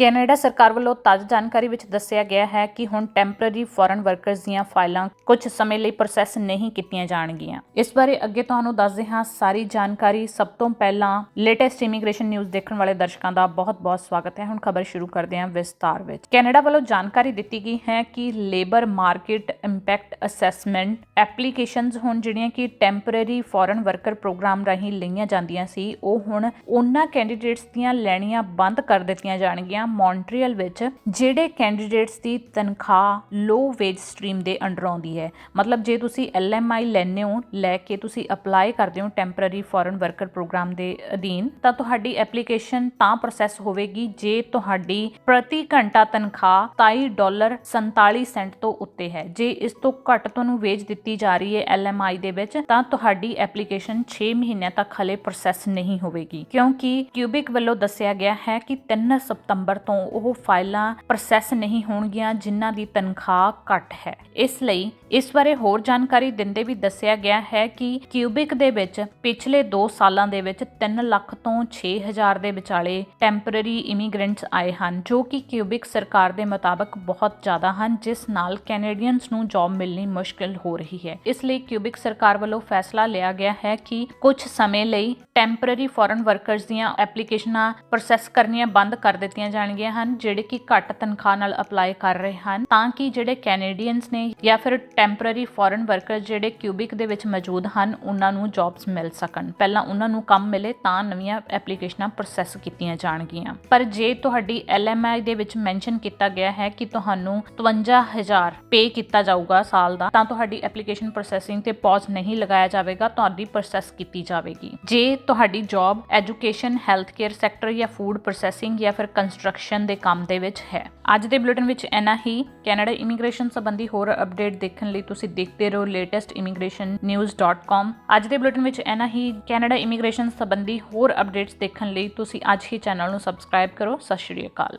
Canada ਸਰਕਾਰ ਵੱਲੋਂ ਤਾਜ਼ਾ ਜਾਣਕਾਰੀ ਵਿੱਚ ਦੱਸਿਆ ਗਿਆ ਹੈ ਕਿ ਹੁਣ ਟੈਂਪਰੇਰੀ ਫੋਰਨ ਵਰਕਰਸ ਦੀਆਂ ਫਾਈਲਾਂ ਕੁਝ ਸਮੇਂ ਲਈ ਪ੍ਰੋਸੈਸ ਨਹੀਂ ਕੀਤੀਆਂ ਜਾਣਗੀਆਂ। ਇਸ ਬਾਰੇ ਅੱਗੇ ਤੁਹਾਨੂੰ ਦੱਸਦੇ ਹਾਂ। ਸਾਰੀ ਜਾਣਕਾਰੀ ਸਭ ਤੋਂ ਪਹਿਲਾਂ ਲੇਟੈਸਟ ਇਮੀਗ੍ਰੇਸ਼ਨ ਨਿਊਜ਼ ਦੇਖਣ ਵਾਲੇ ਦਰਸ਼ਕਾਂ ਦਾ ਬਹੁਤ-ਬਹੁਤ ਸਵਾਗਤ ਹੈ। ਹੁਣ ਖਬਰ ਸ਼ੁਰੂ ਕਰਦੇ ਹਾਂ ਵਿਸਤਾਰ ਵਿੱਚ। ਕੈਨੇਡਾ ਵੱਲੋਂ ਜਾਣਕਾਰੀ ਦਿੱਤੀ ਗਈ ਹੈ ਕਿ labour market impact assessment applications ਹੁਣ ਜਿਹੜੀਆਂ ਕਿ ਟੈਂਪਰੇਰੀ ਫੋਰਨ ਵਰਕਰ ਪ੍ਰੋਗਰਾਮ ਰਾਹੀਂ ਲਈਆਂ ਜਾਂਦੀਆਂ ਸੀ, ਉਹ ਹੁਣ ਉਹਨਾਂ ਕੈਂਡੀਡੇਟਸ ਦੀਆਂ ਲੈਣੀਆਂ ਬੰਦ ਕਰ ਦਿੱਤੀਆਂ ਜਾਣਗੀਆਂ। ਮੌਂਟਰੀਅਲ ਵਿੱਚ ਜਿਹੜੇ ਕੈਂਡੀਡੇਟਸ ਦੀ ਤਨਖਾਹ ਲੋ ਵੇਜ ਸਟਰੀਮ ਦੇ ਅੰਡਰ ਆਉਂਦੀ ਹੈ। ਮਤਲਬ ਜੇ ਤੁਸੀਂ ਐਲਐਮਆਈ ਲੈਂਦੇ ਹੋ, ਲੈ ਕੇ ਤੁਸੀਂ ਅਪਲਾਈ ਕਰਦੇ ਹੋ ਟੈਂਪਰੇਰੀ ਫੋਰਨ ਵਰਕਰ ਪ੍ਰੋਗਰਾਮ ਦੇ ਅਧੀਨ, ਤਾਂ ਤੁਹਾਡੀ ਐਪਲੀਕੇਸ਼ਨ ਤਾਂ ਪ੍ਰੋਸੈਸ ਹੋਵੇਗੀ ਜੇ ਤੁਹਾਡੀ ਪ੍ਰਤੀ ਘੰਟਾ ਤਨਖਾਹ 27 ਡਾਲਰ 47 ਸੈਂਟ ਤੋਂ ਉੱਤੇ ਹੈ। ਜੇ ਇਸ ਤੋਂ ਘੱਟ ਤੁਹਾਨੂੰ ਵੇਜ ਦਿੱਤੀ ਜਾ ਰਹੀ ਹੈ ਐਲਐਮਆਈ ਦੇ ਵਿੱਚ, ਤਾਂ ਤੁਹਾਡੀ ਐਪਲੀਕੇਸ਼ਨ 6 ਮਹੀਨਿਆਂ ਤੱਕ ਹਲੇ ਪ੍ਰੋਸੈਸ ਨਹੀਂ ਹੋਵੇਗੀ। ਕਿਉਂਕਿ ਕਿਊਬਿਕ ਵੱਲੋਂ ਦੱਸਿਆ ਗਿਆ ਹੈ ਕਿ 3 ਸਤੰਬਰ ਤੋਂ ਉਹ ਫਾਈਲਾਂ ਪ੍ਰੋਸੈਸ ਨਹੀਂ ਹੋਣਗੀਆਂ ਜਿਨ੍ਹਾਂ ਦੀ ਤਨਖਾਹ ਘੱਟ ਹੈ। ਇਸ ਲਈ ਇਸ ਬਾਰੇ ਹੋਰ ਜਾਣਕਾਰੀ ਦਿੰਦੇ ਵੀ ਦੱਸਿਆ ਗਿਆ ਹੈ ਕਿ ਕਿਊਬਿਕ ਦੇ ਵਿੱਚ ਪਿਛਲੇ 2 ਸਾਲਾਂ ਦੇ ਵਿੱਚ 3 ਲੱਖ ਤੋਂ 6000 ਦੇ ਵਿਚਾਲੇ ਟੈਂਪਰੇਰੀ ਇਮੀਗ੍ਰੈਂਟਸ ਆਏ ਹਨ, ਜੋ ਕਿ ਕਿਊਬਿਕ ਸਰਕਾਰ ਦੇ ਮੁਤਾਬਕ ਬਹੁਤ ਜ਼ਿਆਦਾ ਹਨ, ਜਿਸ ਨਾਲ ਕੈਨੇਡੀਅਨਸ ਨੂੰ ਜੌਬ ਮਿਲਣੀ ਮੁਸ਼ਕਿਲ ਹੋ ਰਹੀ ਹੈ। ਇਸ ਲਈ ਕਿਊਬਿਕ ਸਰਕਾਰ ਵੱਲੋਂ ਫੈਸਲਾ ਲਿਆ ਗਿਆ ਹੈ ਕਿ ਕੁਝ ਸਮੇਂ ਲਈ ਟੈਂਪਰੇਰੀ ਫੋਰਨ ਵਰਕਰਸ ਦੀਆਂ ਐਪਲੀਕੇਸ਼ਨਾਂ ਪ੍ਰੋਸੈਸ ਕਰਨੀਆਂ ਬੰਦ ਕਰ ਦਿੱਤੀਆਂ ਜਾਣਗੀਆਂ ਹਨ, ਜਿਹੜੇ ਕਿ ਘੱਟ ਤਨਖਾਹ ਨਾਲ ਅਪਲਾਈ ਕਰ ਰਹੇ ਹਨ, ਤਾਂ ਕਿ ਜਿਹੜੇ ਕੈਨੇਡੀਅਨਸ ਨੇ ਜਾਂ ਫਿਰ ਟੈਂਪਰੇਰੀ ਫੋਰਨ ਵਰਕਰ ਜਿਹੜੇ ਕਿਊਬਿਕ ਦੇ ਵਿੱਚ ਮੌਜੂਦ ਹਨ, ਉਹਨਾਂ ਨੂੰ ਜੌਬਸ ਮਿਲ ਸਕਣ। ਪਹਿਲਾਂ ਉਹਨਾਂ ਨੂੰ ਕੰਮ ਮਿਲੇ, ਤਾਂ ਨਵੀਆਂ ਐਪਲੀਕੇਸ਼ਨਾਂ ਪ੍ਰੋਸੈਸ ਕੀਤੀਆਂ ਜਾਣਗੀਆਂ। ਪਰ ਜੇ ਤੁਹਾਡੀ ਐਲਐਮਆਈ ਦੇ ਵਿੱਚ ਮੈਂਸ਼ਨ ਕੀਤਾ ਗਿਆ ਹੈ ਕਿ ਤੁਹਾਨੂੰ 52000 ਪੇ ਕੀਤਾ ਜਾਊਗਾ ਸਾਲ ਦਾ, ਤਾਂ ਤੁਹਾਡੀ ਐਪਲੀਕੇਸ਼ਨ ਪ੍ਰੋਸੈਸਿੰਗ ਤੇ ਪੌਜ਼ ਨਹੀਂ ਲਗਾਇਆ ਜਾਵੇਗਾ, ਤੁਹਾਡੀ ਪ੍ਰੋਸੈਸ ਕੀਤੀ ਜਾਵੇਗੀ। ਜੇ ਤੁਹਾਡੀ job education health care sector ਜਾਂ ਫੂਡ ਪ੍ਰੋਸੈਸਿੰਗ ਜਾਂ ਫਿਰ ਕੰਸਟਰਕਸ਼ਨ ਦੇ ਕੰਮ ਦੇ ਵਿੱਚ ਹੈ। ਅੱਜ ਦੇ ਬੁਲੇਟਿਨ ਵਿੱਚ ਇੰਨਾ ਹੀ। ਕੈਨੇਡਾ ਇਮੀਗ੍ਰੇਸ਼ਨ ਸੰਬੰਧੀ ਹੋਰ ਅਪਡੇਟ ਦੇਖਣ ਲਈ ਤੁਸੀਂ ਦੇਖਦੇ ਰਹੋ latestimmigration.news.com ਅੱਜ ਦੇ ਬੁਲੇਟਿਨ ਵਿੱਚ ਇੰਨਾ ਹੀ। ਕੈਨੇਡਾ ਇਮੀਗ੍ਰੇਸ਼ਨ ਸੰਬੰਧੀ ਹੋਰ ਅਪਡੇਟਸ ਦੇਖਣ ਲਈ ਤੁਸੀਂ ਅੱਜ ਹੀ ਚੈਨਲ ਨੂੰ ਸਬਸਕ੍ਰਾਈਬ ਕਰੋ। ਸਤਿ ਸ਼੍ਰੀ ਅਕਾਲ।